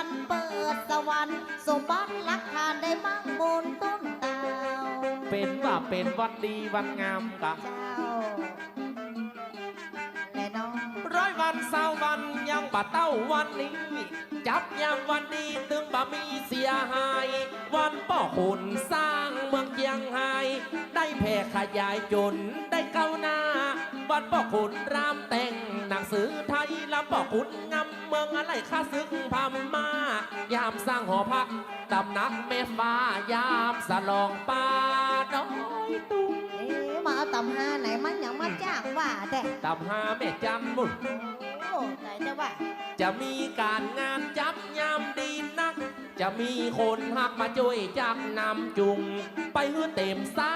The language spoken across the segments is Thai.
ันเปิดสวรรค์สมบัติลักทานได้มั่งบนต้นตาเป็นว่าเป็นวันดีวันงามกะเจ้าแน่นอนร้อยวันเศร้าวันยังบ่เต้าวันนี้ จับยามวันดีตึงบ่มีเสียหาย วันป่อหุ่นสร้าง เมืองเจียงไฮ้ได้แผ่ขยายจนได้เก้าหน้า วันป่อขุนรามแต่งหนังสือไทยลำป่อขุนงำเมืองอะไรข้าศึกพามายามสร้างหอพักตำหนักแม่ฟ้ายามสลองป่าน้อยตุ้งเอ๊ะมาเอาตำหาไหนมันยังมาจ้างว่าแต่ตำหาแม่จันมุนโอ้ใจจะว่า จะมีการงานจับยามดีนัก จะมีคนหักมาช่วยจับนำจุง ไปฮือเต็มซ่า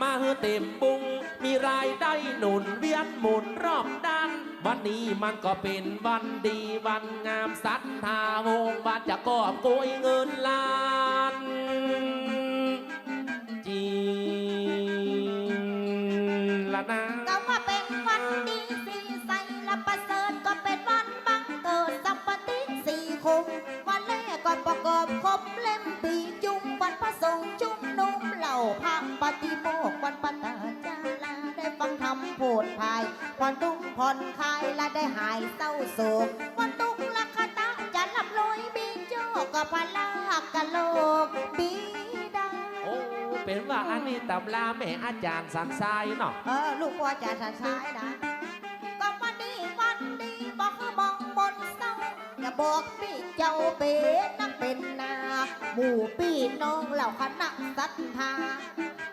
มาฮือเต็มปุง มีรายได้หนุนเวียนหมุนรอบด้าน วันนี้มันก็เป็นวันดีวันงามสัทธาวงศ์บานจะกอบโกยเงินล้านจีละนะก็ว่าเป็นวันดีสีใสและประเสริฐก็เป็นวันบังเกิดสัมปติสี่คุมวันแรกก่อน ประกอบครบเล่มปีจุงวันพระสงฆ์ชุมนุมเหล่าพระปฏิโมกข์วันปตาจาลาได้ฟังธรรมโพดภายผ่อนตุ้งผ่อนคลายและได้หายเศร้าโศกวันตุกลักขตะจะหลับลอยบีโจก็พลากกะโลกบีดาโอ้เป็นว่าอันนี้ตำราแม่อาจารย์สันทรายเนาะเออลูกพ่อจะสันซ้ายนะ อกพี่เจ้าเป็นนักเป็นนา หมู่พี่น้องเหล่าคณะศรัทธา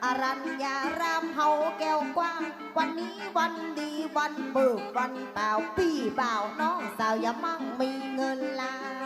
อารัญญารามเฮาแก้วกว้าง วันนี้วันดีวันเบิกวันเปล่าพี่บ่าน้องสาวอย่ามั่งมีเงินล้าน